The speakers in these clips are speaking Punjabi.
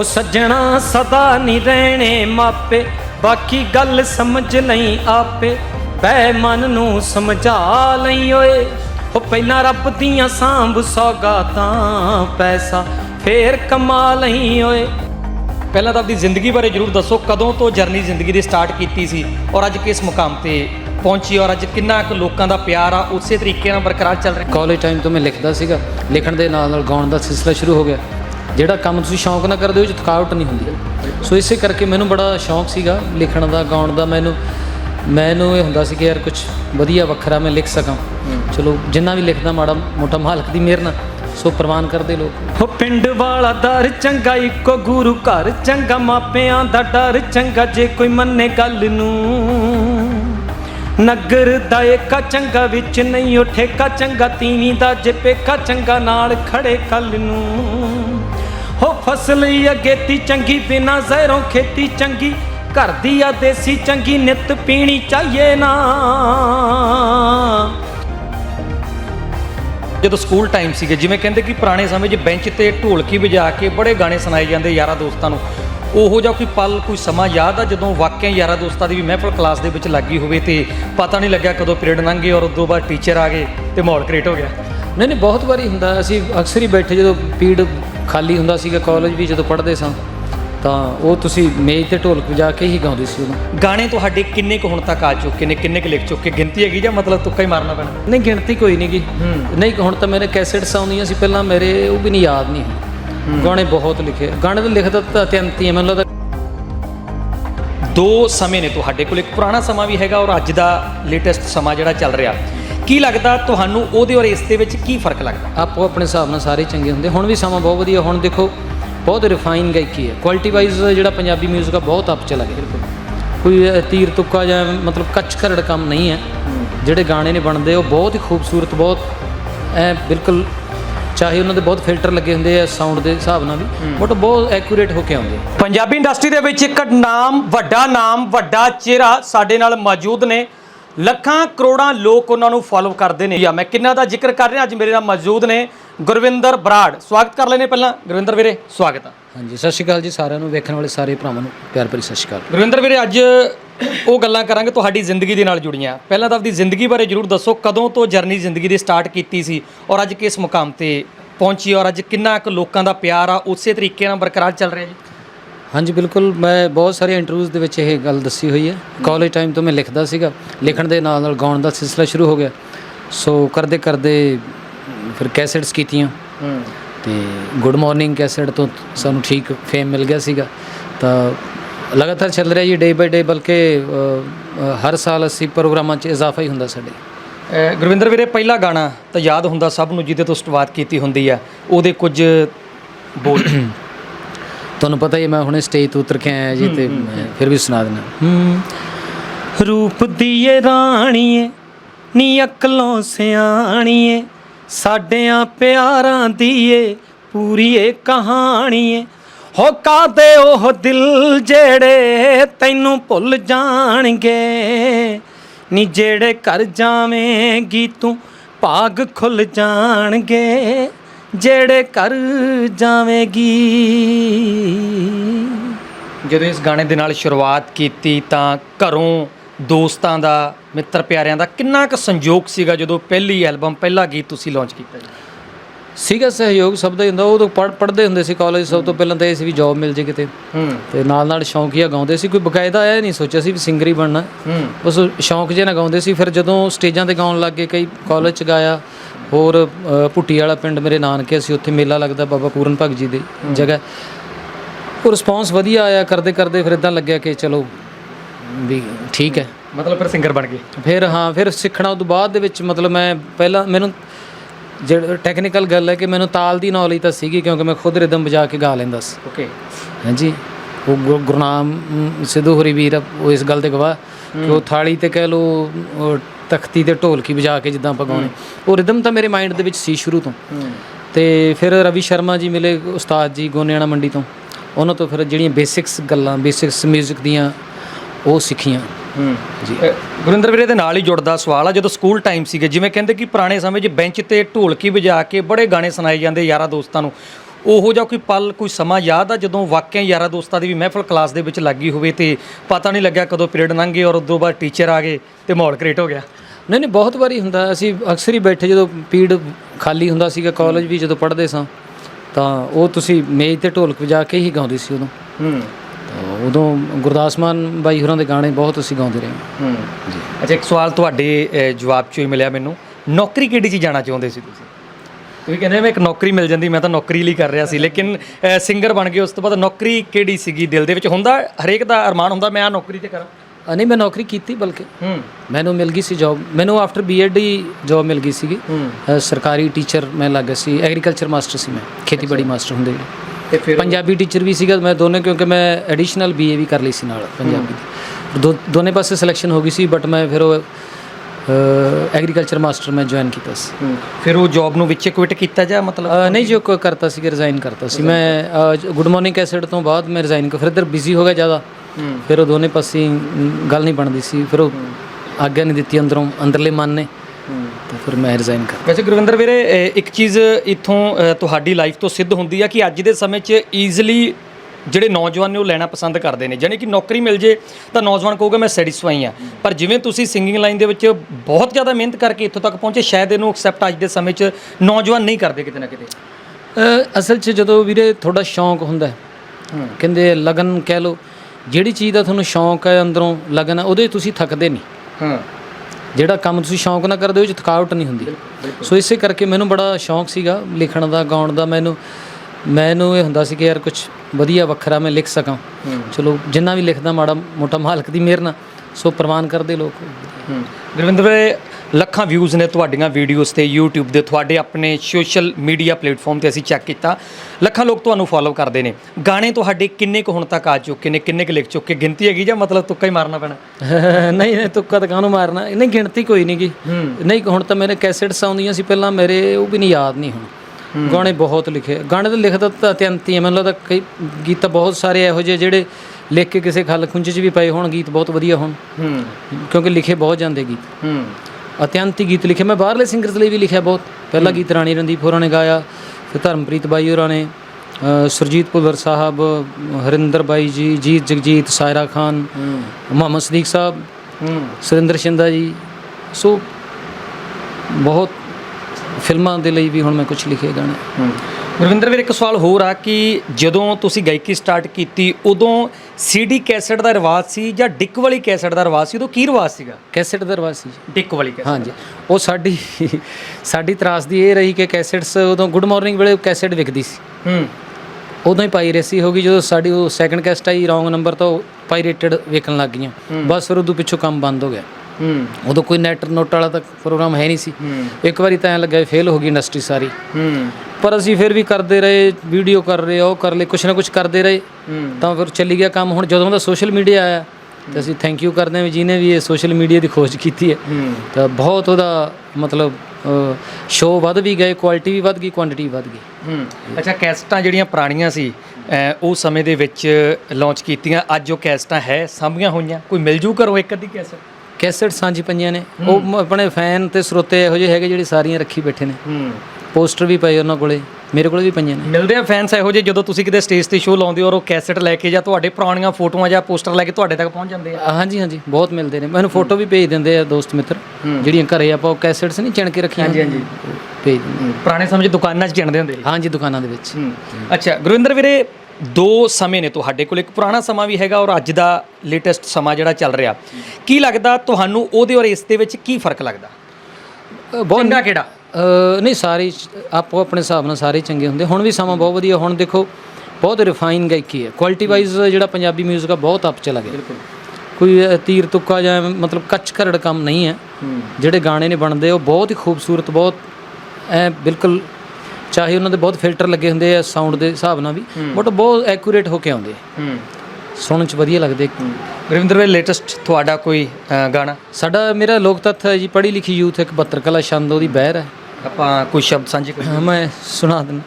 ਉਹ ਸੱਜਣਾ ਸਦਾ ਨਹੀਂ ਰਹਿਣੇ ਮਾਪੇ ਬਾਕੀ ਗੱਲ ਸਮਝ ਲਈ ਆਪੇ। ਬੈ ਮਨ ਨੂੰ ਸਮਝਾ ਲਈ ਓਏ ਉਹ ਪਹਿਲਾਂ ਰੱਬ ਦੀਆਂ ਸਾਂਭ ਸੌਗਾਤਾਂ ਪੈਸਾ ਫੇਰ ਕਮਾ ਲਈ ਓਏ। ਪਹਿਲਾਂ ਤਾਂ ਆਪਣੀ ਜ਼ਿੰਦਗੀ ਬਾਰੇ ਜਰੂਰ ਦੱਸੋ ਕਦੋਂ ਤੋਂ ਜਰਨੀ ਜ਼ਿੰਦਗੀ ਦੀ ਸਟਾਰਟ ਕੀਤੀ ਸੀ ਔਰ ਅੱਜ ਕਿਸ ਮੁਕਾਮ ਤੇ ਪਹੁੰਚੀ ਔਰ ਅੱਜ ਕਿੰਨਾ ਕੁ ਲੋਕਾਂ ਦਾ ਪਿਆਰ ਆ ਉਸੇ ਤਰੀਕੇ ਨਾਲ ਬਰਕਰਾਰ ਚੱਲ ਰਿਹਾ। ਕਾਲਜ ਟਾਈਮ ਤੋਂ ਮੈਂ ਲਿਖਦਾ ਸੀਗਾ ਲਿਖਣ ਦੇ ਨਾਲ ਨਾਲ ਗਾਉਣ ਦਾ ਸਿਲਸਿਲਾ ਸ਼ੁਰੂ ਹੋ ਗਿਆ। ਜਿਹੜਾ ਕੰਮ ਤੁਸੀਂ ਸ਼ੌਂਕ ਨਾਲ ਕਰਦੇ ਹੋ ਉਹ ਥਕਾਵਟ ਨਹੀਂ ਹੁੰਦੀ। ਸੋ ਇਸੇ ਕਰਕੇ ਮੈਨੂੰ ਬੜਾ ਸ਼ੌਂਕ ਸੀਗਾ ਲਿਖਣ ਦਾ, ਗਾਉਣ ਦਾ। ਮੈਨੂੰ ਮੈਨੂੰ ਇਹ ਹੁੰਦਾ ਸੀ ਕਿ ਯਾਰ ਕੁਝ ਵਧੀਆ, ਵੱਖਰਾ ਮੈਂ ਲਿਖ ਸਕਾਂ। ਚਲੋ, ਜਿੰਨਾ ਵੀ ਲਿਖਦਾ ਮਾੜਾ, ਮੋਟਾ ਮਾਲਕ ਦੀ ਮਿਹਰ ਨਾਲ, ਸੋ ਪ੍ਰਵਾਨ ਕਰਦੇ ਲੋਕ। ਉਹ ਪਿੰਡ ਵਾਲਾ ਦਰ ਚੰਗਾ, ਇੱਕੋ ਗੁਰੂ ਘਰ ਚੰਗਾ। ਮਾਪਿਆਂ ਦਾ ਡਰ ਚੰਗਾ, ਜੇ ਕੋਈ ਮੰਨੇ ਗੱਲ ਨੂੰ। ਨਗਰ ਦਾ ਏਕਾ ਚੰਗਾ, ਵਿੱਚ ਨਹੀਂ ਉਹ ਠੇਕਾ ਚੰਗਾ। ਤੀਵੀਂ ਦਾ ਜੇ ਪੇਕਾ ਚੰਗਾ, ਨਾਲ ਖੜੇ ਕੱਲ ਨੂੰ। ਫਸਲ ਹੀ ਅਗੇਤੀ ਚੰਗੀ ਬਿਨਾ ਜ਼ਹਿਰੋਂ ਖੇਤੀ ਚੰਗੀ। ਘਰ ਦੀ ਆ ਦੇਸੀ ਚੰਗੀ ਨਿਤ ਪੀਣੀ ਚਾਹੀਏ ਨਾ। ਜਦੋਂ ਸਕੂਲ ਟਾਈਮ ਸੀਗੇ ਜਿਵੇਂ ਕਹਿੰਦੇ ਕਿ ਪੁਰਾਣੇ ਸਮੇਂ 'ਚ ਬੈਂਚ ਤੇ ਢੋਲਕੀ ਵਜਾ ਕੇ ਬੜੇ ਗਾਣੇ ਸੁਣਾਏ ਜਾਂਦੇ ਯਾਰਾਂ ਦੋਸਤਾਂ ਨੂੰ। ਉਹੋ ਜਿਹਾ ਕੋਈ ਪਲ ਕੋਈ ਸਮਾਂ ਯਾਦ ਆ ਜਦੋਂ ਵਾਕਿਆ ਯਾਰਾਂ ਦੋਸਤਾਂ ਦੀ ਵੀ ਮਹਿਫਲ ਕਲਾਸ ਦੇ ਵਿੱਚ ਲੱਗੀ ਹੋਵੇ ਤੇ ਪਤਾ ਨਹੀਂ ਲੱਗਿਆ ਕਦੋਂ ਪੀਰੀਅਡ ਲੰਘ ਗਏ ਔਰ ਉਦੋਂ ਬਾਅਦ ਟੀਚਰ ਆ ਗਏ ਤੇ ਮਾਹੌਲ ਕ੍ਰੀਏਟ ਹੋ ਗਿਆ? ਨਹੀਂ ਨਹੀਂ ਬਹੁਤ ਵਾਰੀ ਹੁੰਦਾ। ਅਸੀਂ ਅਕਸਰ ਹੀ ਬੈਠੇ ਜਦੋਂ ਪੀੜ ਖਾਲੀ ਹੁੰਦਾ ਸੀਗਾ ਕਾਲਜ ਵੀ ਜਦੋਂ ਪੜ੍ਹਦੇ ਸਾਂ ਤਾਂ ਉਹ ਤੁਸੀਂ ਮੇਜ਼ ਤੇ ਢੋਲਕ ਵਜਾ ਕੇ ਹੀ ਗਾਉਂਦੇ ਸੀ ਉਦੋਂ। ਗਾਣੇ ਤੁਹਾਡੇ ਕਿੰਨੇ ਕੁ ਹੁਣ ਤੱਕ ਆ ਚੁੱਕੇ ਨੇ ਕਿੰਨੇ ਕੁ ਲਿਖ ਚੁੱਕੇ? ਗਿਣਤੀ ਹੈਗੀ ਜਾਂ ਮਤਲਬ ਤੁੱਕਾ ਹੀ ਮਾਰਨਾ ਪੈਣਾ? ਨਹੀਂ ਗਿਣਤੀ ਕੋਈ ਨਹੀਂ ਗੀ। ਨਹੀਂ ਹੁਣ ਤਾਂ ਮੇਰੇ ਕੈਸੇਟਸ ਆਉਂਦੀਆਂ ਸੀ ਪਹਿਲਾਂ ਮੇਰੇ ਉਹ ਵੀ ਨਹੀਂ ਯਾਦ ਨਹੀਂ ਗਾਣੇ ਬਹੁਤ ਲਿਖੇ। ਗਾਣੇ ਤਾਂ ਲਿਖਦਾ ਤਾਂ ਅਤਿਅੰਤ ਹੀ ਹੈ ਮੈਨੂੰ ਲੱਗਦਾ ਦੋ ਸਮੇਂ ਨੇ ਤੁਹਾਡੇ ਕੋਲ ਇੱਕ ਪੁਰਾਣਾ ਸਮਾਂ ਵੀ ਹੈਗਾ ਔਰ ਅੱਜ ਦਾ ਲੇਟੈਸਟ ਸਮਾਂ ਜਿਹੜਾ ਚੱਲ ਰਿਹਾ। ਕੀ ਲੱਗਦਾ ਤੁਹਾਨੂੰ ਉਹਦੇ ਔਰ ਇਸ ਦੇ ਵਿੱਚ ਕੀ ਫ਼ਰਕ ਲੱਗਦਾ? ਆਪੋ ਆਪਣੇ ਹਿਸਾਬ ਨਾਲ ਸਾਰੇ ਚੰਗੇ ਹੁੰਦੇ। ਹੁਣ ਵੀ ਸਮਾਂ ਬਹੁਤ ਵਧੀਆ ਹੁਣ ਦੇਖੋ ਬਹੁਤ ਰਿਫਾਈਨ ਗਾਇਕੀ ਹੈ। ਕੁਆਲਿਟੀ ਵਾਈਜ਼ ਜਿਹੜਾ ਪੰਜਾਬੀ 뮤직 ਆ ਬਹੁਤ ਅਪ ਚਲਾ ਗਿਆ। ਕੋਈ ਅ, ਤੀਰ ਤੁੱਕਾ ਜਾਂ ਮਤਲਬ ਕੱਚ ਕਰੜ ਕੰਮ ਨਹੀਂ ਹੈ। ਜਿਹੜੇ ਗਾਣੇ ਨੇ ਬਣਦੇ ਉਹ ਬਹੁਤ ਹੀ ਖੂਬਸੂਰਤ ਬਹੁਤ ਐ ਬਿਲਕੁਲ ਚਾਹੇ ਉਹਨਾਂ ਦੇ ਬਹੁਤ ਫਿਲਟਰ ਲੱਗੇ ਹੁੰਦੇ ਆ ਸਾਊਂਡ ਦੇ ਹਿਸਾਬ ਨਾਲ ਵੀ ਬਟ ਬਹੁਤ ਐਕੂਰੇਟ ਹੋ ਕੇ ਆਉਂਦੇ ਪੰਜਾਬੀ ਇੰਡਸਟਰੀ ਦੇ ਵਿੱਚ ਇੱਕ ਨਾਮ ਵੱਡਾ ਨਾਮ ਵੱਡਾ ਚਿਹਰਾ ਸਾਡੇ ਨਾਲ ਮੌਜੂਦ ਨੇ। ਲੱਖਾਂ ਕਰੋੜਾਂ ਲੋਕ ਉਹਨਾਂ ਨੂੰ ਫੋਲੋ ਕਰਦੇ ਨੇ। ਜਾਂ ਮੈਂ ਕਿੰਨਾ ਦਾ ਜ਼ਿਕਰ ਕਰ ਰਿਹਾ ਅੱਜ ਮੇਰੇ ਨਾਲ ਮੌਜੂਦ ਨੇ ਗੁਰਵਿੰਦਰ ਬਰਾੜ। ਸਵਾਗਤ ਕਰ ਲੈਨੇ ਪਹਿਲਾਂ। ਗੁਰਵਿੰਦਰ ਵੀਰੇ ਸਵਾਗਤ ਆ। ਹਾਂਜੀ ਸਤਿ ਸ਼੍ਰੀ ਅਕਾਲ ਜੀ ਸਾਰਿਆਂ ਨੂੰ ਵੇਖਣ ਵਾਲੇ ਸਾਰੇ ਭਰਾਵਾਂ ਨੂੰ ਪਿਆਰ ਭਰੀ ਸਤਿ ਸ਼੍ਰੀ ਅਕਾਲ। ਗੁਰਵਿੰਦਰ ਵੀਰੇ ਅੱਜ ਉਹ ਗੱਲਾਂ ਕਰਾਂਗੇ ਤੁਹਾਡੀ ਜ਼ਿੰਦਗੀ ਦੇ ਨਾਲ ਜੁੜੀਆਂ। ਪਹਿਲਾਂ ਤਾਂ ਆਪਣੀ ਜ਼ਿੰਦਗੀ ਬਾਰੇ ਜਰੂਰ ਦੱਸੋ ਕਦੋਂ ਤੋਂ ਜਰਨੀ ਜ਼ਿੰਦਗੀ ਦੀ ਸਟਾਰਟ ਕੀਤੀ ਸੀ ਔਰ ਅੱਜ ਕਿਸ ਮੁਕਾਮ ਤੇ ਪਹੁੰਚੀ ਔਰ ਅੱਜ ਕਿੰਨਾ ਕੁ ਲੋਕਾਂ ਦਾ ਪਿਆਰ ਆ ਉਸੇ ਤਰੀਕੇ ਨਾਲ ਬਰਕਰਾਰ ਚੱਲ ਰਿਹਾ ਜੀ। ਹਾਂਜੀ ਬਿਲਕੁਲ। ਮੈਂ ਬਹੁਤ ਸਾਰੇ ਇੰਟਰਵਿਊਜ਼ ਦੇ ਵਿੱਚ ਇਹ ਗੱਲ ਦੱਸੀ ਹੋਈ ਹੈ। ਕਾਲਜ ਟਾਈਮ ਤੋਂ ਮੈਂ ਲਿਖਦਾ ਸੀਗਾ। ਲਿਖਣ ਦੇ ਨਾਲ ਨਾਲ ਗਾਉਣ ਦਾ ਸਿਲਸਿਲਾ ਸ਼ੁਰੂ ਹੋ ਗਿਆ। ਸੋ ਕਰਦੇ ਕਰਦੇ ਫਿਰ ਕੈਸੇਟਸ ਕੀਤੀਆਂ। ਤੇ ਗੁੱਡ ਮਾਰਨਿੰਗ ਕੈਸੇਟ ਤੋਂ ਸਾਨੂੰ ਠੀਕ ਫੇਮ ਮਿਲ ਗਿਆ ਸੀਗਾ। ਤਾਂ ਲਗਾਤਾਰ ਚੱਲ ਰਿਹਾ ਜੀ ਡੇ ਬਾਈ ਡੇ ਬਲਕਿ ਹਰ ਸਾਲ ਅਸੀਂ ਪ੍ਰੋਗਰਾਮਾਂ 'ਚ ਇਜ਼ਾਫਾ ਹੀ ਹੁੰਦਾ ਸਾਡੇ। ਗੁਰਵਿੰਦਰ ਵੀਰੇ ਪਹਿਲਾ ਗਾਣਾ ਤਾਂ ਯਾਦ ਹੁੰਦਾ ਸਭ ਨੂੰ ਜਿਹਦੇ ਤੋਂ ਸ਼ੁਰੂਆਤ ਕੀਤੀ ਹੁੰਦੀ ਆ ਉਹਦੇ ਕੁਝ ਬੋਲ। ਤੁਹਾਨੂੰ ਪਤਾ ਹੀ ਹੈ ਮੈਂ ਹੁਣੇ ਸਟੇਜ ਤੋਂ ਉਤਰ ਕੇ ਆਇਆ ਜੀ ਤੇ ਮੈਂ ਫਿਰ ਵੀ ਸੁਣਾ ਦੇਣਾ ਰੂਪ ਦੀਏ ਰਾਣੀਏ ਨੀ ਅਕਲੋਂ ਸਿਆਣੀਏ ਸਾਡਿਆਂ ਪਿਆਰਾਂ ਦੀਏ ਪੂਰੀ ਏ ਕਹਾਣੀਏ। ਹੋ ਕਾਦੇ ਉਹ ਦਿਲ ਜਿਹੜੇ ਤੈਨੂੰ ਭੁੱਲ ਜਾਣਗੇ? ਨੀ ਜਿਹੜੇ ਘਰ ਜਾਵੇਂਗੀ ਤੂੰ ਭਾਗ ਖੁੱਲ ਜਾਣਗੇ। ਜਿਹੜੇ ਘਰ ਜਾਵੇਂਗੀ। ਜਦੋਂ ਇਸ ਗਾਣੇ ਦੇ ਨਾਲ ਸ਼ੁਰੂਆਤ ਕੀਤੀ ਤਾਂ ਘਰੋਂ ਦੋਸਤਾਂ ਦਾ ਮਿੱਤਰ ਪਿਆਰਿਆਂ ਦਾ ਕਿੰਨਾ ਕੁ ਸੰਯੋਗ ਸੀਗਾ ਜਦੋਂ ਪਹਿਲੀ ਐਲਬਮ, ਪਹਿਲਾ ਗੀਤ ਤੁਸੀਂ ਲਾਂਚ ਕੀਤਾ ਜੀ? ਸੀਗਾ ਸਹਿਯੋਗ ਸਭ ਦਾ ਹੀ ਹੁੰਦਾ ਉਹ ਤਾਂ ਪੜ੍ਹ ਪੜ੍ਹਦੇ ਹੁੰਦੇ ਸੀ ਕਾਲਜ ਸਭ ਤੋਂ ਪਹਿਲਾਂ ਤਾਂ ਇਹ ਸੀ ਵੀ ਜੌਬ ਮਿਲ ਜੇ ਕਿਤੇ। ਹੂੰ। ਤੇ ਨਾਲ ਨਾਲ ਸ਼ੌਂਕੀਆ ਗਾਉਂਦੇ ਸੀ ਕੋਈ ਬਕਾਇਦਾ ਆਇਆ ਨਹੀਂ ਸੋਚਿਆ ਸੀ ਵੀ ਸਿੰਗਰ ਹੀ ਬਣਨਾ। ਹੂੰ। ਬਸ ਸ਼ੌਂਕ ਜੇ ਨਾਲ ਗਾਉਂਦੇ ਸੀ ਫਿਰ ਜਦੋਂ ਸਟੇਜਾਂ ਤੇ ਗਾਉਣ ਲੱਗ ਗਏ ਕਈ ਕਾਲਜ ਚ ਗਾਇਆ ਹੋਰ ਅ, ਭੁੱਟੀ ਵਾਲਾ ਪਿੰਡ ਮੇਰੇ ਨਾਨਕੇ ਸੀ ਉੱਥੇ ਮੇਲਾ ਲੱਗਦਾ ਬਾਬਾ ਪੂਰਨ ਭਗਤ ਜੀ ਦੀ ਜਗ੍ਹਾ। ਉਹ ਰਿਸਪੌਂਸ ਵਧੀਆ ਆਇਆ ਕਰਦੇ ਕਰਦੇ ਫਿਰ ਇਦਾਂ ਲੱਗਿਆ ਕਿ ਚਲੋ ਵੀ ਠੀਕ ਹੈ। ਮਤਲਬ ਫਿਰ ਸਿੰਗਰ ਬਣ ਗਏ। ਫਿਰ ਹਾਂ ਫਿਰ ਸਿੱਖਣਾ ਉਹ ਤੋਂ ਬਾਅਦ ਦੇ ਵਿੱਚ ਮਤਲਬ ਮੈਂ ਪਹਿਲਾਂ ਮੈਨੂੰ ਜਿਹੜਾ ਟੈਕਨੀਕਲ ਗੱਲ ਹੈ ਕਿ ਮੈਨੂੰ ਤਾਲ ਦੀ ਨੌਲੇਜ ਤਾਂ ਸੀਗੀ ਕਿਉਂਕਿ ਮੈਂ ਖੁਦ ਰਿਦਮ ਵਜਾ ਕੇ ਗਾ ਲੈਂਦਾ ਸੀ। ਓਕੇ ਹਾਂਜੀ। ਉਹ ਗੁ- ਗੁਰਨਾਮ ਅਮ, ਸਿੱਧੂ ਹੋਰੀ ਵੀਰ ਆ, ਉਹ ਇਸ ਗੱਲ ਦੇ ਗਵਾਹ ਕਿ ਉਹ ਥਾਲੀ ਤੇ ਕਹਿ ਲੋ ਤਖਤੀ ਤੇ ਢੋਲਕੀ ਵਜਾ ਕੇ ਜਿੱਦਾਂ ਆਪਾਂ ਗਾਉਣੇ ਉਹ ਰਿਦਮ ਤਾਂ ਮੇਰੇ ਮਾਈਂਡ ਦੇ ਵਿੱਚ ਸੀ ਸ਼ੁਰੂ ਤੋਂ। ਤੇ ਫਿਰ ਰਵੀ ਸ਼ਰਮਾ ਜੀ ਮਿਲੇ ਉਸਤਾਦ ਜੀ ਗੋਨਿਆਣਾ ਮੰਡੀ ਤੋਂ। ਉਹਨਾਂ ਤੋਂ ਫਿਰ ਜਿਹੜੀਆਂ ਬੇਸਿਕਸ ਗੱਲਾਂ ਬੇਸਿਕਸ 뮤직 ਦੀਆਂ ਉਹ ਸਿੱਖੀਆਂ। ਹੂੰ। ਜੀ। ਗੁਰਿੰਦਰ ਵੀਰੇ ਦੇ ਨਾਲ ਹੀ ਜੁੜਦਾ ਸਵਾਲ ਆ ਜਦੋਂ ਸਕੂਲ ਟਾਈਮ ਸੀਗੇ ਜਿਵੇਂ ਕਹਿੰਦੇ ਕਿ ਪੁਰਾਣੇ ਸਮੇਂ 'ਚ ਬੈਂਚ ਤੇ ਢੋਲਕੀ ਵਜਾ ਕੇ ਬੜੇ ਗਾਣੇ ਸੁਣਾਏ ਜਾਂਦੇ ਯਾਰਾਂ ਦੋਸਤਾਂ ਨੂੰ। ਉਹੋ ਜਿਹਾ ਕੋਈ ਪਲ ਕੋਈ ਸਮਾਂ ਯਾਦ ਆ ਜਦੋਂ ਵਾਕਿਆ ਯਾਰਾਂ ਦੋਸਤਾਂ ਦੀ ਵੀ ਮਹਿਫਲ ਕਲਾਸ ਦੇ ਵਿੱਚ ਲੱਗੀ ਹੋਵੇ ਤੇ ਪਤਾ ਨਹੀਂ ਲੱਗਿਆ ਕਦੋਂ ਪੀਰੀਅਡ ਲੰਘ ਗਏ ਔਰ ਉਦੋਂ ਬਾਅਦ ਟੀਚਰ ਆ ਗਏ ਤੇ ਮਾਹੌਲ ਕ੍ਰੀਏਟ ਹੋ ਗਿਆ? ਨਹੀਂ ਨਹੀਂ ਬਹੁਤ ਵਾਰੀ ਹੁੰਦਾ। ਅਸੀਂ ਅਕਸਰ ਹੀ ਬੈਠੇ ਜਦੋਂ ਪੀੜ ਖਾਲੀ ਹੁੰਦਾ ਸੀਗਾ ਕਾਲਜ ਵੀ ਜਦੋਂ ਪੜ੍ਹਦੇ ਸਾਂ ਤਾਂ ਉਹ ਤੁਸੀਂ ਮੇਜ਼ ਤੇ ਢੋਲਕ ਵਜਾ ਕੇ ਹੀ ਗਾਉਂਦੇ ਸੀ ਉਦੋਂ। ਹੂੰ। ਤਾਂ ਉਦੋਂ ਗੁਰਦਾਸ ਮਾਨ ਬਾਈ ਹੋਰਾਂ ਦੇ ਗਾਣੇ ਬਹੁਤ ਅਸੀਂ ਗਾਉਂਦੇ ਰਹੇ ਹੂੰ। ਅੱਛਾ ਇੱਕ ਸਵਾਲ ਤੁਹਾਡੇ ਜਵਾਬ ਚੋਂ ਹੀ ਮਿਲਿਆ ਮੈਨੂੰ। ਨੌਕਰੀ ਕਿਹੜੀ 'ਚ ਜਾਣਾ ਚਾਹੁੰਦੇ ਸੀ ਤੁਸੀਂ? ਤੁਸੀਂ ਕਹਿੰਦੇ ਮੈਂ ਇੱਕ ਨੌਕਰੀ ਮਿਲ ਜਾਂਦੀ ਮੈਂ ਤਾਂ ਨੌਕਰੀ ਲਈ ਕਰ ਰਿਹਾ ਸੀ ਲੇਕਿਨ ਸਿੰਗਰ ਬਣ ਗਏ ਉਸ ਤੋਂ ਬਾਅਦ ਨੌਕਰੀ ਕਿਹੜੀ ਸੀਗੀ ਦਿਲ ਦੇ ਵਿੱਚ? ਹੁੰਦਾ ਹਰੇਕ ਦਾ ਅਰਮਾਨ ਹੁੰਦਾ ਮੈਂ ਆ ਨੌਕਰੀ ਤੇ ਕਰਾਂ। ਅ, ਨਹੀਂ ਮੈਂ ਨੌਕਰੀ ਕੀਤੀ ਬਲਕਿ ਹੂੰ। ਮੈਨੂੰ ਮਿਲ ਗਈ ਸੀ ਜੌਬ ਮੈਨੂੰ ਆਫਟਰ ਬੀਐਡ ਹੀ ਜੌਬ ਮਿਲ ਗਈ ਸੀਗੀ। ਹੂੰ। ਅ, ਸਰਕਾਰੀ ਟੀਚਰ ਮੈਂ ਲੱਗ ਗਿਆ ਸੀ ਐਗਰੀਕਲਚਰ ਮਾਸਟਰ ਸੀ ਮੈਂ ਖੇਤੀਬਾੜੀ ਮਾਸਟਰ ਹੁੰਦੇ ਤੇ ਫਿਰ ਪੰਜਾਬੀ ਟੀਚਰ ਵੀ ਸੀਗਾ ਮੈਂ ਦੋਨੇ ਕਿਉਂਕਿ ਮੈਂ ਐਡੀਸ਼ਨਲ ਬੀਏ ਵੀ ਕਰ ਲਈ ਸੀ ਨਾਲ ਪੰਜਾਬੀ ਦੀ। ਦੋ ਦੋਨੇ ਪਾਸੇ ਸਿਲੈਕਸ਼ਨ ਹੋ ਗਈ ਸੀ ਬਟ ਮੈਂ ਫਿਰ ਉਹ ਐਗਰੀਕਲਚਰ ਮਾਸਟਰ ਮੈਂ ਜੁਆਇਨ ਕੀਤਾ ਸੀ। ਹੂੰ। ਫਿਰ ਉਹ ਜੌਬ ਨੂੰ ਵਿੱਚ ਕੁਇਟ ਕੀਤਾ ਜਾਂ ਮਤਲਬ ਅ, ਨਹੀਂ ਜੋ ਕੋਈ ਕਰਤਾ ਸੀ ਕਿ ਰਿਜ਼ਾਈਨ ਕਰਤਾ ਸੀ। ਮੈਂ ਗੁੱਡ ਮਾਰਨਿੰਗ ਕੈਸੇਟ ਤੋਂ ਬਾਅਦ ਮੈਂ ਰਿਜ਼ਾਈਨ ਕਰ ਫਿਰ ਇੱਧਰ ਬਿਜ਼ੀ ਹੋ ਗਿਆ ਜ਼ਿਆਦਾ। ਹੂੰ। ਫਿਰ ਉਹ ਦੋਨੇ ਪਾਸੇ ਮ, ਗੱਲ ਨਹੀਂ ਬਣਦੀ ਸੀ। ਫਿਰ ਉਹ ਆਗਿਆ ਨਹੀਂ ਦਿੱਤੀ ਅੰਦਰੋਂ ਅੰਦਰਲੇ ਮਨ ਨੇ। ਤਾਂ ਫਿਰ ਮੈਂ ਰਿਜ਼ਾਈਨ ਕਰ ਵੈਸੇ ਗੁਰਵਿੰਦਰ ਵੀਰੇ ਇੱਕ ਚੀਜ਼ ਇਥੋਂ ਤੁਹਾਡੀ ਲਾਈਫ ਤੋਂ ਸਿੱਧ ਹੁੰਦੀ ਆ ਕਿ ਅੱਜ ਦੇ ਸਮੇਂ 'ਚ ਈਜ਼ੀਲੀ ਜਿਹੜੇ ਨੌਜਵਾਨ ਨੇ ਉਹ ਲੈਣਾ ਪਸੰਦ ਕਰਦੇ ਨੇ। ਜਾਣੀ ਕਿ ਨੌਕਰੀ ਮਿਲ ਜੇ ਤਾਂ ਨੌਜਵਾਨ ਕਹੂਗਾ ਮੈਂ ਸੈਟੀਸਫਾਈ ਆ। ਪਰ ਜਿਵੇਂ ਤੁਸੀਂ ਸਿੰਗਿੰਗ ਲਾਈਨ ਦੇ ਵਿੱਚ ਬਹੁਤ ਜ਼ਿਆਦਾ ਮਿਹਨਤ ਕਰਕੇ ਇੱਥੋਂ ਤੱਕ ਪਹੁੰਚੇ ਸ਼ਾਇਦ ਇਹਨੂੰ ਐਕਸੈਪਟ ਅੱਜ ਦੇ ਸਮੇਂ 'ਚ ਨੌਜਵਾਨ ਨਹੀਂ ਕਰਦੇ ਕਿਤੇ ਨਾ ਕਿਤੇ। ਅ, ਅਸਲ 'ਚ ਜਦੋਂ ਵੀਰੇ ਤੁਹਾਡਾ ਸ਼ੌਂਕ ਹੁੰਦਾ ਹੈ, ਕਹਿੰਦੇ ਲਗਨ ਕਹਿ ਲਓ ਜਿਹੜੀ ਚੀਜ਼ ਦਾ ਤੁਹਾਨੂੰ ਸ਼ੌਂਕ ਹੈ ਅੰਦਰੋਂ ਲਗਨ ਹੈ ਉਹਦੇ 'ਚ ਤੁਸੀਂ ਥੱਕਦੇ ਨਹੀਂ। ਹਾਂ। ਜਿਹੜਾ ਕੰਮ ਤੁਸੀਂ ਸ਼ੌਂਕ ਨਾਲ ਕਰਦੇ ਹੋ 'ਚ ਥਕਾਵਟ ਨਹੀਂ ਹੁੰਦੀ। ਸੋ ਇਸੇ ਕਰਕੇ ਮੈਨੂੰ ਬੜਾ ਸ਼ੌਂਕ ਸੀਗਾ ਲਿਖਣ ਦਾ, ਗਾਉਣ ਦਾ। ਮੈਨੂੰ ਮੈਨੂੰ ਇਹ ਹੁੰਦਾ ਸੀ ਕਿ ਯਾਰ ਕੁਝ ਵਧੀਆ, ਵੱਖਰਾ ਮੈਂ ਲਿਖ ਸਕਾਂ। ਚਲੋ, ਜਿੰਨਾ ਵੀ ਲਿਖਦਾ ਮਾੜਾ ਮੋਟਾ ਮਾਲਕ ਦੀ ਮਿਹਰ ਨਾਲ। ਸੋ ਪ੍ਰਵਾਨ ਕਰਦੇ ਲੋਕ। ਗੁਰਵਿੰਦਰ ਵੀਰੇ ਲੱਖਾਂ ਵਿਊਜ਼ ਨੇ ਤੁਹਾਡੀਆਂ ਵੀਡੀਓਜ਼ ਤੇ YouTube ਦੇ ਤੁਹਾਡੇ ਆਪਣੇ ਸੋਸ਼ਲ ਮੀਡੀਆ ਪਲੇਟਫਾਰਮ ਤੇ ਅਸੀਂ ਚੈੱਕ ਕੀਤਾ। ਲੱਖਾਂ ਲੋਕ ਤੁਹਾਨੂੰ ਫੋਲੋ ਕਰਦੇ ਨੇ। ਗਾਣੇ ਤੁਹਾਡੇ ਕਿੰਨੇ ਕੁ ਹੁਣ ਤੱਕ ਆ ਚੁੱਕੇ ਨੇ ਕਿੰਨੇ ਕੁ ਲਿਖ ਚੁੱਕੇ? ਗਿਣਤੀ ਹੈਗੀ ਜਾਂ ਮਤਲਬ ਤੁੱਕਾ ਹੀ ਮਾਰਨਾ ਪੈਣਾ? ਨਹੀਂ ਨਹੀਂ ਤੁੱਕਾ ਤਾਂ ਕਾਹਨੂੰ ਮਾਰਨਾ? ਨਹੀਂ ਗਿਣਤੀ ਕੋਈ ਨਹੀਂ ਗੀ ਹੂੰ। ਨਹੀਂ ਹੁਣ ਤਾਂ ਮੇਰੇ ਕੈਸੇਟਸ ਆਉਂਦੀਆਂ ਸੀ ਪਹਿਲਾਂ ਮੇਰੇ ਉਹ ਵੀ ਨਹੀਂ ਯਾਦ ਨਹੀਂ ਹੁਣ। ਗਾਣੇ ਬਹੁਤ ਲਿਖੇ। ਗਾਣੇ ਤਾਂ ਲਿਖਦਾ ਤਾਂ ਅਤਿਅੰਤ ਹੀ ਮੈਨੂੰ ਲੱਗਦਾ ਕਈ ਗੀਤ ਬਹੁਤ ਸਾਰੇ ਇਹੋ ਜਿਹੇ ਜਿਹੜੇ ਲਿਖ ਕੇ ਕਿਸੇ ਖਲ ਖੁੰਝ 'ਚ ਵੀ ਪਏ ਹੋਣ। ਗੀਤ ਬਹੁਤ ਵਧੀਆ ਹੋਣ। ਹੂੰ। ਕਿਉਂਕਿ ਲਿਖੇ ਬਹੁਤ ਜਾਂਦੇ ਗੀਤ। ਹੂੰ। ਅਤਿਅੰਤ ਹੀ ਗੀਤ ਲਿਖੇ। ਮੈਂ ਬਾਹਰਲੇ ਸਿੰਗਰਸ ਲਈ ਵੀ ਲਿਖਿਆ ਬਹੁਤ। ਪਹਿਲਾ ਗੀਤ ਰਾਣੀ ਰਣਦੀਪ ਹੋਰਾਂ ਨੇ ਗਾਇਆ ਫਿਰ ਧਰਮਪ੍ਰੀਤ ਬਾਈ ਹੋਰਾਂ ਨੇ ਸੁਰਜੀਤ ਭੁੱਲਰ ਸਾਹਿਬ ਹਰਿੰਦਰ ਬਾਈ ਜੀ ਜੀਤ ਜਗਜੀਤ ਸਾਇਰਾ ਖਾਨ ਮੁਹੰਮਦ ਸਦੀਕ ਸਾਹਿਬ ਸੁਰਿੰਦਰ ਸ਼ਿੰਦਾ ਜੀ। ਸੋ ਬਹੁਤ ਫਿਲਮਾਂ ਦੇ ਲਈ ਵੀ ਹੁਣ ਮੈਂ ਕੁਝ ਲਿਖੇ ਗਾਣੇ। ਗੁਰਵਿੰਦਰ ਵੀਰ ਇੱਕ ਸਵਾਲ ਹੋਰ ਆ ਕਿ ਜਦੋਂ ਤੁਸੀਂ ਗਾਇਕੀ ਸਟਾਰਟ ਕੀਤੀ ਉਦੋਂ ਸੀਡੀ ਕੈਸੇਟ ਦਾ ਰਿਵਾਜ ਸੀ ਜਾਂ ਡਿੱਕ ਵਾਲੀ ਕੈਸੇਟ ਦਾ ਰਿਵਾਜ ਸੀ? ਉਦੋਂ ਕੀ ਰਿਵਾਜ ਸੀਗਾ? ਕੈਸੇਟ ਦਰਵਾਜ਼ਾ ਸੀ ਜੀ। ਡਿੱਕ ਵਾਲੀ ਕੈਸੇਟ ਹਾਂਜੀ। ਉਹ ਸਾਡੀ ਸਾਡੀ ਤਰਾਸਦੀ ਇਹ ਰਹੀ ਕਿ ਕੈਸੇਟਸ ਉਦੋਂ ਗੁੱਡ ਮਾਰਨਿੰਗ ਵੇਲੇ ਕੈਸੇਟ ਵਿਕਦੀ ਸੀ। ਹੂੰ। ਉਦੋਂ ਹੀ ਪਾਇਰੇਸੀ ਹੋ ਗਈ ਜਦੋਂ ਸਾਡੀ ਉਹ ਸੈਕੰਡ ਕੈਸਟ ਆਈ ਰੋਂਗ ਨੰਬਰ ਤੋਂ ਪਾਇਰੇਟਡ ਵਿਕਣ ਲੱਗ ਗਈਆਂ। ਬਸ ਫਿਰ ਉਦੋਂ ਪਿੱਛੋਂ ਕੰਮ ਬੰਦ ਹੋ ਗਿਆ। ਹੂੰ। ਉਦੋਂ ਕੋਈ ਨੈਟ ਨੋਟ ਵਾਲਾ ਤਾਂ ਪ੍ਰੋਗਰਾਮ ਹੈ ਨਹੀਂ ਸੀ। ਹੂੰ। ਇੱਕ ਵਾਰੀ ਤਾਂ ਐਂ ਲੱਗਾ ਫੇਲ ਹੋ ਗਈ ਇੰਡਸਟਰੀ ਸਾਰੀ। ਹੂੰ। ਪਰ ਅਸੀਂ ਫਿਰ ਵੀ ਕਰਦੇ ਰਹੇ ਵੀਡੀਓ ਕਰ ਰਹੇ ਉਹ ਕਰ ਲਏ ਕੁਛ ਨਾ ਕੁਛ ਕਰਦੇ ਰਹੇ। ਤਾਂ ਫਿਰ ਚੱਲੀ ਗਿਆ ਕੰਮ। ਹੁਣ ਜਦੋਂ ਦਾ ਸੋਸ਼ਲ ਮੀਡੀਆ ਆਇਆ ਤੇ ਅਸੀਂ ਥੈਂਕ ਯੂ ਕਰਦੇ ਹਾਂ ਵੀ ਜਿਹਨੇ ਵੀ ਇਹ ਸੋਸ਼ਲ ਮੀਡੀਆ ਦੀ ਖੋਜ ਕੀਤੀ ਹੈ। ਤਾਂ ਬਹੁਤ ਉਹਦਾ ਮਤਲਬ ਸ਼ੋਅ ਵੱਧ ਵੀ ਗਏ ਕੁਆਲਿਟੀ ਵੀ ਵੱਧ ਗਈ ਕੁਆਂਟੀਟੀ ਵੱਧ ਗਈ। ਹੂੰ। ਅੱਛਾ ਕੈਸਟਾਂ ਜਿਹੜੀਆਂ ਪੁਰਾਣੀਆਂ ਸੀ ਉਹ ਸਮੇਂ ਦੇ ਵਿੱਚ ਲਾਂਚ ਕੀਤੀਆਂ। ਅੱਜ ਉਹ ਕੈਸਟਾਂ ਹੈ ਸਾਂਭੀਆਂ ਹੋਈਆਂ। ਕੋਈ ਮਿਲ ਜੂ ਕਰੋ ਇੱਕ ਅੱਧੀ ਕੈਸਟ ਕੈਸਟ ਸਾਂਝੀ ਪਈਆਂ ਨੇ। ਉਹ ਮ- ਆਪਣੇ ਫੈਨ ਤੇ ਸਰੋਤੇ ਇਹੋ ਜਿਹੇ ਹੈਗੇ ਜਿਹੜੇ ਸਾਰੀਆਂ ਰੱਖੀ ਬੈਠੇ ਨੇ। ਹੂੰ। ਪੋਸਟਰ ਵੀ ਪਏ ਉਹਨਾਂ ਕੋਲੇ ਮੇਰੇ ਕੋਲੇ ਵੀ ਪਈਆਂ ਨੇ। ਮਿਲਦੇ ਆ ਫੈਨਸ ਇਹੋ ਜਿਹੇ ਜਦੋਂ ਤੁਸੀਂ ਕਿਤੇ ਸਟੇਜ ਤੇ ਸ਼ੋਅ ਲਾਉਂਦੇ ਹੋ ਔਰ ਉਹ ਕੈਸਟ ਲੈ ਕੇ ਜਾਂ ਤੁਹਾਡੇ ਪੁਰਾਣੀਆਂ ਫੋਟੋਆਂ ਜਾਂ ਪੋਸਟਰ ਲੈ ਕੇ ਤੁਹਾਡੇ ਤੱਕ ਪਹੁੰਚ ਜਾਂਦੇ ਆ? ਹਾਂਜੀ ਹਾਂਜੀ ਬਹੁਤ ਮਿਲਦੇ ਨੇ। ਮੈਨੂੰ ਫੋਟੋ ਵੀ ਭੇਜ ਦਿੰਦੇ ਆ ਦੋਸਤ ਮਿੱਤਰ ਜਿਹੜੀਆਂ ਘਰੇ ਆਪਾਂ ਉਹ ਕੈਸਟਸ ਨਹੀਂ ਚਿਣ ਕੇ ਰੱਖੀਆਂ। ਹਾਂਜੀ, ਭੇਜ ਦਿੰਦੇ ਪੁਰਾਣੇ ਸਮੇਂ 'ਚ ਦੁਕਾਨਾਂ 'ਚ ਚਿਣਦੇ ਹੁੰਦੇ ਸੀ। ਹਾਂਜੀ ਦੁਕਾਨਾਂ ਦੇ ਵਿੱਚ। ਅੱਛਾ ਗੁਰਵਿੰਦਰ ਵੀਰੇ ਦੋ ਸਮੇਂ ਨੇ ਤੁਹਾਡੇ ਕੋਲ ਇੱਕ ਪੁਰਾਣਾ ਸਮਾਂ ਵੀ ਹੈਗਾ ਔਰ ਅੱਜ ਦਾ ਲੇਟੈਸਟ ਸਮਾਂ ਜਿਹੜਾ ਚੱਲ ਰਿਹਾ। ਕੀ ਲੱਗਦਾ ਤੁਹਾਨੂੰ ਉਹਦੇ ਔਰ ਇਸ ਦੇ ਵਿੱਚ ਕੀ ਫ਼ਰਕ ਲੱਗਦਾ? ਬਹੁਤ ਚੰਗਾ ਕਿਹੜਾ? ਨਹੀਂ ਸਾਰੇ ਆਪੋ ਆਪਣੇ ਹਿਸਾਬ ਨਾਲ ਸਾਰੇ ਚੰਗੇ ਹੁੰਦੇ। ਹੁਣ ਵੀ ਸਮਾਂ ਬਹੁਤ ਵਧੀਆ ਹੁਣ ਦੇਖੋ ਬਹੁਤ ਰਿਫਾਈਨ ਗਾਇਕੀ ਹੈ। ਕੁਆਲਿਟੀ ਵਾਈਜ਼ ਜਿਹੜਾ ਪੰਜਾਬੀ 뮤직 ਆ ਬਹੁਤ ਅਪ ਚਲਾ ਗਿਆ। ਬਿਲਕੁਲ। ਕੋਈ ਤੀਰ ਤੁੱਕਾ ਜਾਂ ਮਤਲਬ ਕੱਚ ਘਰੜ ਕੰਮ ਨਹੀਂ ਹੂੰ। ਜਿਹੜੇ ਗਾਣੇ ਨੇ ਬਣਦੇ ਉਹ ਬਹੁਤ ਹੀ ਖੂਬਸੂਰਤ ਬਹੁਤ ਐ ਬਿਲਕੁਲ ਚਾਹੇ ਉਹਨਾਂ ਦੇ ਬਹੁਤ ਫਿਲਟਰ ਲੱਗੇ ਹੁੰਦੇ ਆ ਸਾਊਂਡ ਦੇ ਹਿਸਾਬ ਨਾਲ ਵੀ ਬਟ ਬਹੁਤ ਐਕੂਰੇਟ ਹੋ ਕੇ ਆਉਂਦੇ ਹੂੰ। ਸੁਣਨ ਚ ਵਧੀਆ ਲੱਗਦੇ। ਗੁਰਵਿੰਦਰ ਵੀਰੇ ਲੇਟੈਸਟ ਤੁਹਾਡਾ ਕੋਈ ਅ, ਗਾਣਾ? ਸਾਡਾ ਮੇਰਾ ਲੋਕ ਤੱਥ ਹੈ ਜੀ ਪੜ੍ਹੀ ਲਿਖੀ ਯੂਥ ਇੱਕ 72 ਕਲਾ ਛੰਦ ਉਹਦੀ ਬਹਿਰ ਹੈ। ਆਪਾਂ ਕੋਈ ਸ਼ਬਦ ਸਾਂਝੇ ਕਰੀਏ। ਹਾਂ, ਮੈਂ ਸੁਣਾ ਦਿੰਦਾ।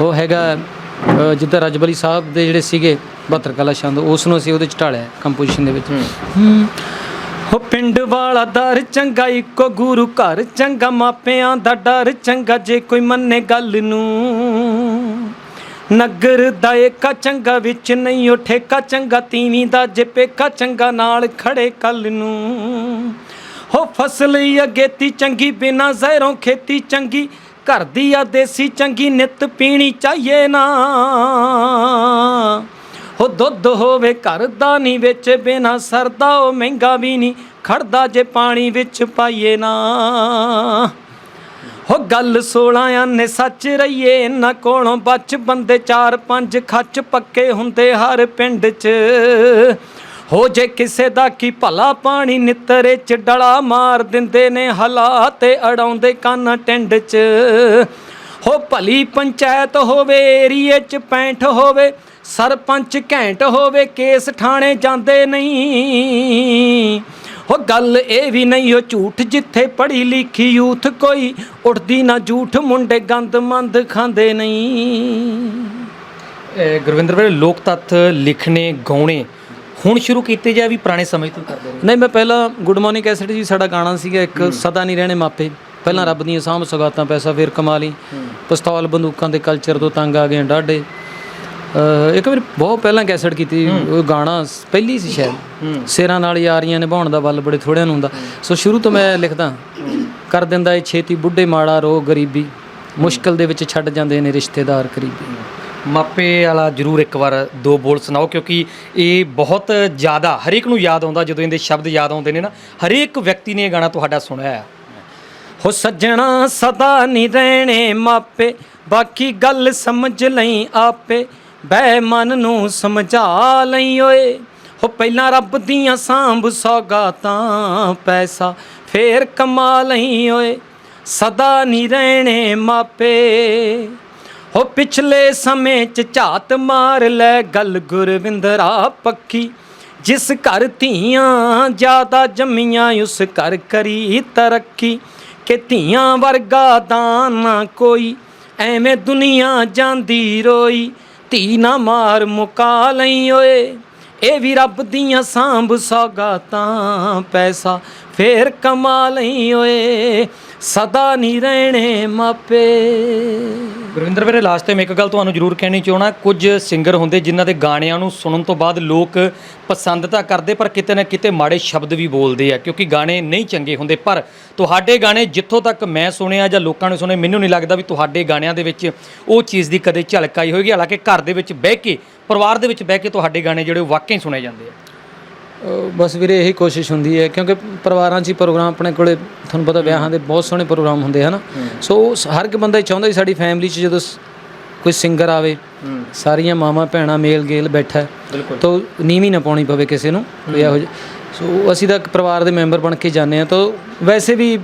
ਉਹ ਹੈਗਾ ਅ, ਜਿੱਦਾਂ ਰਜਬਲੀ ਸਾਹਿਬ ਦੇ ਜਿਹੜੇ ਸੀਗੇ 72 ਕਲਾ ਛੰਦ ਉਸ ਨੂੰ ਅਸੀਂ ਉਹਦੇ ਚ ਢਾਲਿਆ ਕੰਪੋਜੀਸ਼ਨ ਦੇ ਵਿੱਚ। ਹੂੰ। ਹੋ ਪਿੰਡ ਵਾਲਾ ਦਰ ਚੰਗਾ, ਇੱਕੋ ਗੁਰੂ ਘਰ ਚੰਗਾ, ਮਾਪਿਆਂ ਦਾ ਡਰ ਚੰਗਾ, ਜੇ ਕੋਈ ਮੰਨੇ ਗੱਲ ਨੂੰ। ਨਗਰ ਦਾ ਏਕਾ ਚੰਗਾ, ਵਿੱਚ ਨਹੀਂ ਉਹ ਠੇਕਾ ਚੰਗਾ, ਤੀਵੀਂ ਦਾ ਜੇ ਪੇਕਾ ਚੰਗਾ, ਨਾਲ ਖੜੇ ਕੱਲ ਨੂੰ। ਹੋ ਫਸਲ ਹੀ ਅਗੇਤੀ ਚੰਗੀ, ਬਿਨਾ ਜ਼ਹਿਰੋਂ ਖੇਤੀ ਚੰਗੀ, ਘਰ ਦੀ ਆ ਦੇਸੀ ਚੰਗੀ, ਨਿਤ ਪੀਣੀ ਚਾਹੀਏ ਨਾ। ਹੋ ਦੁੱਧ ਹੋਵੇ ਘਰ ਦਾ ਨਹੀਂ ਵਿੱਚ, ਬਿਨਾ ਸਰਦਾ ਉਹ ਮਹਿੰਗਾ ਵੀ ਨਹੀਂ, ਖੜਦਾ ਜੇ ਪਾਣੀ ਵਿੱਚ ਪਾਈਏ ਨਾ। ਹੋ ਗੱਲ 16 ਆਨੇ ਸੱਚ ਰਹੀਏ, ਇਹਨਾਂ ਕੋਲੋਂ ਬਚ ਬੰਦੇ ਚਾਰ ਪੰਜ ਖੱਚ ਪੱਕੇ ਹੁੰਦੇ ਹਰ ਪਿੰਡ 'ਚ। ਹੋ ਜੇ ਕਿਸੇ ਦਾ ਕੀ ਭਲਾ ਪਾਣੀ ਨਿੱਤਰੇ 'ਚ ਡਲਾ ਮਾਰ ਦਿੰਦੇ ਨੇ ਹਲਾ ਤੇ ਅੜਾਉਂਦੇ ਕੰਨ ਟਿੰਡ 'ਚ। ਹੋ ਭਲੀ ਪੰਚਾਇਤ ਹੋਵੇ, ਏਰੀਏ 'ਚ ਪੈਂਠ ਹੋਵੇ ਸਰਪੰਚ ਘੈਂਟ ਹੋਵੇ ਕੇਸ ਠਾਣੇ ਜਾਂਦੇ ਨਹੀਂ। ਹੋ ਗੱਲ ਇਹ ਵੀ ਨਹੀਂ ਉਹ ਝੂਠ ਜਿੱਥੇ ਪੜ੍ਹੀ ਲਿਖੀ ਯੂਥ ਕੋਈ ਉੱਠਦੀ ਨਾ ਝੂਠ ਮੁੰਡੇ ਗੰਦ ਮੰਦ ਖਾਂਦੇ ਨਹੀਂ। ਗੁਰਵਿੰਦਰ ਵੀਰੇ ਲੋਕ ਤੱਥ ਲਿਖਣੇ ਗਾਉਣੇ ਹੁਣ ਸ਼ੁਰੂ ਕੀਤੇ ਜਾਂ ਵੀ ਪੁਰਾਣੇ ਸਮੇਂ ਤੋਂ ਕਰਦੇ ਰਹੇ। ਨਹੀਂ ਮੈਂ ਪਹਿਲਾਂ ਗੁੱਡ ਮਾਰਨਿੰਗ ਕੈਸਟ ਜੀ ਸਾਡਾ ਗਾਣਾ ਸੀਗਾ ਇੱਕ ਸਦਾ ਨਹੀਂ ਰਹਿਣੇ ਮਾਪੇ। ਪਹਿਲਾਂ ਰੱਬ ਦੀਆਂ ਸਾਂਭ ਸਗਾਤਾਂ ਪੈਸਾ ਫੇਰ ਕਮਾ ਲਈ ਪਿਸਤੌਲ ਬੰਦੂਕਾਂ ਦੇ ਕਲਚਰ ਤੋਂ ਤੰਗ ਆ ਗਏ ਡਾਡੇ ਅਹ ਇੱਕ ਵਾਰ ਬਹੁਤ ਪਹਿਲਾਂ ਕੈਸਟ ਕੀਤੀ ਉਹ ਗਾਣਾ ਸ- ਪਹਿਲੀ ਸੀ ਸ਼ਾਇਦ। ਸਿਰਾਂ ਨਾਲ ਯਾਰੀਆਂ ਨਿਭਾਉਣ ਦਾ ਵੱਲ ਬੜੇ ਥੋੜਿਆਂ ਨੂੰ ਹੁੰਦਾ। ਸੋ ਸ਼ੁਰੂ ਤੋਂ ਮੈਂ ਲਿਖਦਾ ਕਰ ਦਿੰਦਾ ਏ ਛੇਤੀ ਬੁੱਢੇ ਮਾੜਾ ਰੋਗ ਗਰੀਬੀ। ਮੁਸ਼ਕਲ ਦੇ ਵਿੱਚ ਛੱਡ ਜਾਂਦੇ ਨੇ ਰਿਸ਼ਤੇਦਾਰ ਕਰੀਬੀ। ਮਾਪੇ ਵਾਲਾ ਜਰੂਰ ਇੱਕ ਵਾਰ ਦੋ ਬੋਲ ਸੁਣਾਓ ਕਿਉਂਕਿ ਇਹ ਬਹੁਤ ਜ਼ਿਆਦਾ ਹਰੇਕ ਨੂੰ ਯਾਦ ਆਉਂਦਾ ਜਦੋਂ ਇਹਦੇ ਸ਼ਬਦ ਯਾਦ ਆਉਂਦੇ ਨੇ ਨਾ ਹਰੇਕ ਵਿਅਕਤੀ ਨੇ ਇਹ ਗਾਣਾ ਤੁਹਾਡਾ ਸੁਣਿਆ ਹੈ। ਹੋ ਸੱਜਣਾ ਸਦਾ ਨਹੀਂ ਰਹਿਣੇ ਮਾਪੇ ਬਾਕੀ ਗੱਲ ਸਮਝ ਲਈ ਆਪੇ। ਬੈ ਮਨ ਨੂੰ ਸਮਝਾ ਲਈ ਓਏ। ਹੋ ਪਹਿਲਾਂ ਰੱਬ ਦੀਆਂ ਸਾਂਭ ਸੌਗਾਤਾਂ ਪੈਸਾ ਫੇਰ ਕਮਾ ਲਈ ਓਏ। ਸਦਾ ਨਹੀਂ ਰਹਿਣੇ ਮਾਪੇ। ਹੋ ਪਿਛਲੇ ਸਮੇਂ ਚ ਝਾਤ ਮਾਰ ਲੈ ਗੱਲ ਗੁਰਵਿੰਦਰਾ ਪੱਕੀ ਜਿਸ ਘਰ ਧੀਆਂ ਜ਼ਿਆਦਾ ਜੰਮੀਆਂ ਉਸ ਘਰ ਕਰੀ ਤਰੱਕੀ। ਕਿ ਧੀਆਂ ਵਰਗਾ ਦਾਨ ਨਾ ਕੋਈ, ਐਵੇਂ ਦੁਨੀਆ ਜਾਂਦੀ ਰੋਈ। ਧੀ ਨਾ ਮਾਰ ਮੁਕਾ ਲਈ ਓਏ। ਇਹ ਵੀ ਰੱਬ ਦੀਆਂ ਸਾਂਭ ਸੌਗਾਤਾਂ, ਪੈਸਾ ਫੇਰ ਕਮਾ ਲਈ ਓਏ। ਸਦਾ ਨਹੀਂ ਰਹਿਣੇ ਮਾਪੇ। ਗੁਰਵਿੰਦਰ ਵੀਰੇ ਲਾਸਟ ਟਾਈਮ ਇੱਕ ਗੱਲ ਤੁਹਾਨੂੰ ਜ਼ਰੂਰ ਕਹਿਣੀ ਚਾਹਣਾ ਕੁਝ ਸਿੰਗਰ ਹੁੰਦੇ ਜਿਨ੍ਹਾਂ ਦੇ ਗਾਣਿਆਂ ਨੂੰ ਸੁਣਨ ਤੋਂ ਬਾਅਦ ਲੋਕ ਪਸੰਦ ਤਾਂ ਕਰਦੇ, ਪਰ ਕਿਤੇ ਨਾ ਕਿਤੇ ਮਾੜੇ ਸ਼ਬਦ ਵੀ ਬੋਲਦੇ ਆ, ਕਿਉਂਕਿ ਗਾਣੇ ਨਹੀਂ ਚੰਗੇ ਹੁੰਦੇ। ਪਰ ਤੁਹਾਡੇ ਗਾਣੇ ਜਿੱਥੋਂ ਤੱਕ ਮੈਂ ਸੁਣਿਆ ਜਾਂ ਲੋਕਾਂ ਨੇ ਸੁਣੇ, ਮੈਨੂੰ ਨਹੀਂ ਲੱਗਦਾ ਵੀ ਤੁਹਾਡੇ ਗਾਣਿਆਂ ਦੇ ਵਿੱਚ ਉਹ ਚੀਜ਼ ਦੀ ਕਦੇ ਝਲਕ ਆਈ ਹੋਏਗੀ। ਹਾਲਾਂਕਿ ਘਰ ਦੇ ਵਿੱਚ ਬਹਿ ਕੇ, ਪਰਿਵਾਰ ਦੇ ਵਿੱਚ ਬਹਿ ਕੇ ਤੁਹਾਡੇ ਗਾਣੇ ਜਿਹੜੇ ਉਹ ਵਾਕਈ ਸੁਣੇ ਜਾਂਦੇ ਆ। ਬਸ ਵੀਰੇ ਇਹੀ ਕੋਸ਼ਿਸ਼ ਹੁੰਦੀ ਹੈ ਕਿਉਂਕਿ ਪਰਿਵਾਰਾਂ 'ਚ ਹੀ ਪ੍ਰੋਗਰਾਮ ਆਪਣੇ ਕੋਲੇ ਤੁਹਾਨੂੰ ਪਤਾ ਵਿਆਹਾਂ ਦੇ ਬਹੁਤ ਸੋਹਣੇ ਪ੍ਰੋਗਰਾਮ ਹੁੰਦੇ ਹਨ। ਸੋ ਸ- ਹਰ ਇੱਕ ਬੰਦਾ ਹੀ ਚਾਹੁੰਦਾ ਹੀ ਸਾਡੀ ਫੈਮਿਲੀ 'ਚ ਜਦੋਂ ਸ- ਕੋਈ ਸਿੰਗਰ ਆਵੇ ਸਾਰੀਆਂ ਮਾਵਾਂ ਭੈਣਾਂ ਮੇਲ ਗੇਲ ਬੈਠਾ ਬਿਲਕੁਲ। ਤਾਂ ਨੀਵੀਂ ਨਾ ਪਾਉਣੀ ਪਵੇ ਕਿਸੇ ਨੂੰ ਕੋਈ ਇਹੋ ਜਿਹਾ। ਸੋ ਅਸੀਂ ਤਾਂ ਇੱਕ ਪਰਿਵਾਰ ਦੇ ਮੈਂਬਰ ਬਣ ਕੇ ਜਾਂਦੇ ਆ ਤਾਂ ਵੈਸੇ ਵੀ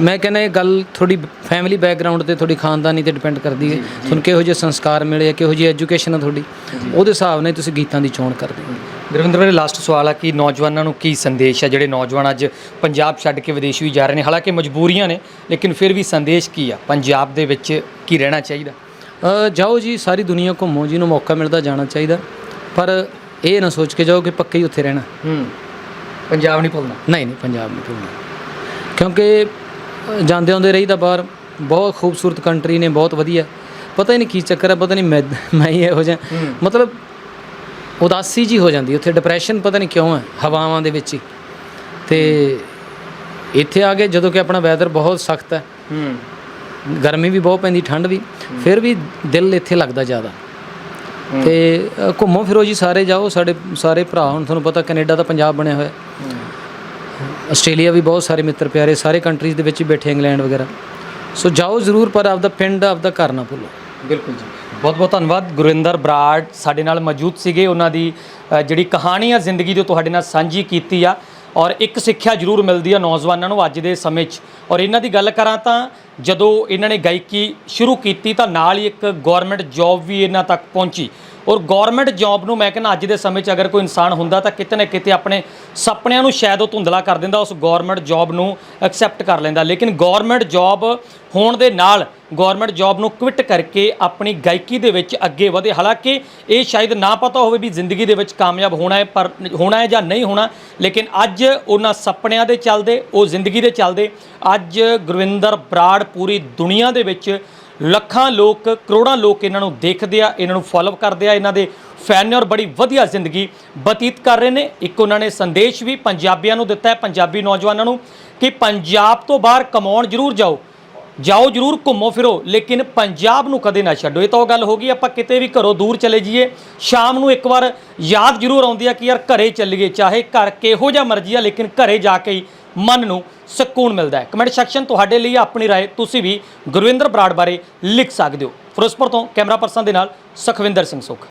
ਮੈਂ ਕਹਿੰਦਾ ਇਹ ਗੱਲ ਥੋੜੀ ਫੈਮਿਲੀ ਬੈਕਗ੍ਰਾਉਂਡ ਤੇ ਥੋੜੀ ਖਾਨਦਾਨੀ ਤੇ ਡਿਪੈਂਡ ਕਰਦੀ ਹੈ। ਤੁਹਾਨੂੰ ਕਿਹੋ ਜਿਹੇ ਸੰਸਕਾਰ ਮਿਲੇ ਆ ਕਿਹੋ ਜਿਹੀ ਐਜੂਕੇਸ਼ਨ ਆ ਤੁਹਾਡੀ ਉਹਦੇ ਹਿਸਾਬ ਨਾਲ ਤੁਸੀਂ ਗੀਤਾਂ ਦੀ ਚੋਣ ਕਰਦੇ ਹੋ। ਗੁਰਵਿੰਦਰ ਵੀਰੇ ਲਾਸਟ ਸਵਾਲ ਆ ਕਿ ਨੌਜਵਾਨਾਂ ਨੂੰ ਕੀ ਸੰਦੇਸ਼ ਹੈ ਜਿਹੜੇ ਨੌਜਵਾਨ ਅੱਜ ਪੰਜਾਬ ਛੱਡ ਕੇ ਵਿਦੇਸ਼ ਵੀ ਜਾ ਰਹੇ ਨੇ ਹਾਲਾਂਕਿ ਮਜਬੂਰੀਆਂ ਨੇ ਲੇਕਿਨ ਫਿਰ ਵੀ ਸੰਦੇਸ਼ ਕੀ ਆ? ਪੰਜਾਬ ਦੇ ਵਿੱਚ ਕੀ ਰਹਿਣਾ ਚਾਹੀਦਾ? ਜਾਓ ਜੀ ਸਾਰੀ ਦੁਨੀਆ ਘੁੰਮੋ ਜਿਹਨੂੰ ਮੌਕਾ ਮਿਲਦਾ ਜਾਣਾ ਚਾਹੀਦਾ। ਪਰ ਇਹ ਨਾ ਸੋਚ ਕੇ ਜਾਓ ਕਿ ਪੱਕੇ ਹੀ ਉੱਥੇ ਰਹਿਣਾ। ਹੂੰ। ਪੰਜਾਬ ਨਹੀਂ ਭੁੱਲਣਾ? ਨਹੀਂ ਨਹੀਂ ਪੰਜਾਬ ਨਹੀਂ ਭੁੱਲਣਾ। ਕਿਉਂਕਿ ਜਾਂਦੇ ਆਉਂਦੇ ਰਹੀ ਤਾਂ ਬਾਹਰ। ਬਹੁਤ ਖੂਬਸੂਰਤ ਕੰਟਰੀ ਨੇ ਬਹੁਤ ਵਧੀਆ। ਪਤਾ ਹੀ ਨਹੀਂ ਕੀ ਚੱਕਰ ਹੈ ਪਤਾ ਨਹੀਂ ਮੈਂ ਮੈਂ ਹੀ ਇਹੋ ਜਿਹਾ। ਮਤਲਬ ਉਦਾਸੀ ਜੀ ਹੋ ਜਾਂਦੀ ਉੱਥੇ ਡਿਪਰੈਸ਼ਨ ਪਤਾ ਨਹੀਂ ਕਿਉਂ ਹੈ ਹਵਾਵਾਂ ਦੇ ਵਿੱਚ ਹੀ। ਤੇ ਇੱਥੇ ਆ ਕੇ ਜਦੋਂ ਕਿ ਆਪਣਾ ਵੈਦਰ ਬਹੁਤ ਸਖਤ ਹੈ। ਹੂੰ। ਗਰਮੀ ਵੀ ਬਹੁਤ ਪੈਂਦੀ ਠੰਡ ਵੀ। ਫਿਰ ਵੀ ਦਿਲ ਇੱਥੇ ਲੱਗਦਾ ਜ਼ਿਆਦਾ। ਤੇ ਘੁੰਮੋ ਫਿਰੋ ਜੀ ਸਾਰੇ ਜਾਓ। ਸਾਡੇ ਸਾਰੇ ਭਰਾ ਹੁਣ ਤੁਹਾਨੂੰ ਪਤਾ ਕੈਨੇਡਾ ਤਾਂ ਪੰਜਾਬ ਬਣਿਆ ਹੋਇਆ। ਆਸਟ੍ਰੇਲੀਆ ਵੀ ਬਹੁਤ ਸਾਰੇ ਮਿੱਤਰ ਪਿਆਰੇ ਸਾਰੇ ਕੰਟਰੀਜ਼ ਦੇ ਵਿੱਚ ਹੀ ਬੈਠੇ ਇੰਗਲੈਂਡ ਵਗੈਰਾ। ਸੋ ਜਾਓ ਜ਼ਰੂਰ ਪਰ ਆਪਦਾ ਪਿੰਡ ਆਪਦਾ ਘਰ ਨਾ ਭੁੱਲੋ। ਬਿਲਕੁਲ ਜੀ। ਬਹੁਤ ਬਹੁਤ ਧੰਨਵਾਦ ਗੁਰਿੰਦਰ ਬਰਾੜ ਸਾਡੇ ਨਾਲ ਮੌਜੂਦ ਸੀਗੇ। ਉਹਨਾਂ ਦੀ ਅ, ਜਿਹੜੀ ਕਹਾਣੀ ਆ ਜ਼ਿੰਦਗੀ ਦੀ ਉਹ ਤੁਹਾਡੇ ਨਾਲ ਸਾਂਝੀ ਕੀਤੀ ਆ। ਔਰ ਇੱਕ ਸਿੱਖਿਆ ਜ਼ਰੂਰ ਮਿਲਦੀ ਆ ਨੌਜਵਾਨਾਂ ਨੂੰ ਅੱਜ ਦੇ ਸਮੇਂ 'ਚ। ਔਰ ਇਹਨਾਂ ਦੀ ਗੱਲ ਕਰਾਂ ਤਾਂ ਜਦੋਂ ਇਹਨਾਂ ਨੇ ਗਾਇਕੀ ਸ਼ੁਰੂ ਕੀਤੀ ਤਾਂ ਨਾਲ ਹੀ ਇੱਕ ਗਵਰਨਮੈਂਟ ਜੌਬ ਵੀ ਇਹਨਾਂ ਤੱਕ ਪਹੁੰਚੀ। ਔਰ ਗਵਰਨਮੈਂਟ ਜੌਬ ਨੂੰ ਮੈਂ ਕਹਿੰਦਾ ਅੱਜ ਦੇ ਸਮੇਂ 'ਚ ਅਗਰ ਕੋਈ ਇਨਸਾਨ ਹੁੰਦਾ ਤਾਂ ਕਿਤੇ ਨਾ ਕਿਤੇ ਆਪਣੇ ਸੁਪਨਿਆਂ ਨੂੰ ਸ਼ਾਇਦ ਉਹ ਧੁੰਦਲਾ ਕਰ ਦਿੰਦਾ, ਉਸ ਗਵਰਨਮੈਂਟ ਜੌਬ ਨੂੰ ਐਕਸੈਪਟ ਕਰ ਲੈਂਦਾ। ਲੇਕਿਨ ਗਵਰਨਮੈਂਟ ਜੌਬ ਹੋਣ ਦੇ ਨਾਲ ਗਵਰਨਮੈਂਟ ਜੌਬ ਨੂੰ ਕੁਇਟ ਕਰਕੇ ਆਪਣੀ ਗਾਇਕੀ ਦੇ ਵਿੱਚ ਅੱਗੇ ਵਧੇ। ਹਾਲਾਂਕਿ ਇਹ ਸ਼ਾਇਦ ਨਾ ਪਤਾ ਹੋਵੇ ਵੀ ਜ਼ਿੰਦਗੀ ਦੇ ਵਿੱਚ ਕਾਮਯਾਬ ਹੋਣਾ ਹੈ, ਪਰ ਹੋਣਾ ਹੈ ਜਾਂ ਨਹੀਂ ਹੋਣਾ, ਲੇਕਿਨ ਅੱਜ ਉਹਨਾਂ ਸੁਪਨਿਆਂ ਦੇ ਚੱਲਦੇ, ਉਹ ਜ਼ਿੰਦਗੀ ਦੇ ਚੱਲਦੇ। ਅੱਜ ਗੁਰਵਿੰਦਰ ਬਰਾੜ ਪੂਰੀ ਦੁਨੀਆ ਦੇ ਵਿੱਚ ਲੱਖਾਂ ਲੋਕ, ਕਰੋੜਾਂ ਲੋਕ ਇਹਨਾਂ ਨੂੰ ਦੇਖਦੇ ਆ, ਇਹਨਾਂ ਨੂੰ ਫੋਲੋ ਕਰਦੇ ਆ, ਇਹਨਾਂ ਦੇ ਫੈਨ ਨੇ ਔਰ ਬੜੀ ਵਧੀਆ ਜ਼ਿੰਦਗੀ ਬਤੀਤ ਕਰ ਰਹੇ ਨੇ। ਇੱਕ ਉਹਨਾਂ ਨੇ ਸੰਦੇਸ਼ ਵੀ ਪੰਜਾਬੀਆਂ ਨੂੰ ਦਿੱਤਾ ਹੈ, ਪੰਜਾਬੀ ਨੌਜਵਾਨਾਂ ਨੂੰ ਕਿ ਪੰਜਾਬ ਤੋਂ ਬਾਹਰ ਕਮਾਉਣ ਜ਼ਰੂਰ ਜਾਓ। ਜਾਓ, ਜਰੂਰ ਘੁੰਮੋ, ਫਿਰੋ, ਲੇਕਿਨ ਪੰਜਾਬ ਨੂੰ ਕਦੇ ਨਾ ਛੱਡੋ। ਇਹ ਤਾਂ ਉਹ ਗੱਲ ਹੋ ਗਈ, ਆਪਾਂ ਕਿਤੇ ਵੀ ਘਰੋਂ ਦੂਰ ਚਲੇ ਜਾਈਏ, ਸ਼ਾਮ ਨੂੰ ਇੱਕ ਵਾਰ ਯਾਦ ਜ਼ਰੂਰ ਆਉਂਦੀ ਆ ਕਿ ਯਾਰ ਘਰੇ ਚੱਲੀਏ, ਚਾਹੇ ਘਰ ਕਿਹੋ ਜਿਹਾ ਮਰਜ਼ੀ ਆ, ਲੇਕਿਨ ਘਰੇ ਜਾ ਕੇ ਹੀ ਮਨ ਨੂੰ ਸਕੂਨ ਮਿਲਦਾ ਹੈ ਕਮੈਂਟ ਸੈਕਸ਼ਨ ਤੁਹਾਡੇ ਲਈ ਆਪਣੀ رائے ਤੁਸੀਂ ਵੀ ਗੁਰਵਿੰਦਰ ਬਰਾੜ ਬਾਰੇ ਲਿਖ ਸਕਦੇ ਹੋ ਫਿਰੋਜ਼ਪੁਰ ਤੋਂ ਕੈਮਰਾ ਪਰਸਨ ਦੇ ਨਾਲ ਸੁਖਵਿੰਦਰ ਸਿੰਘ ਸੁਖ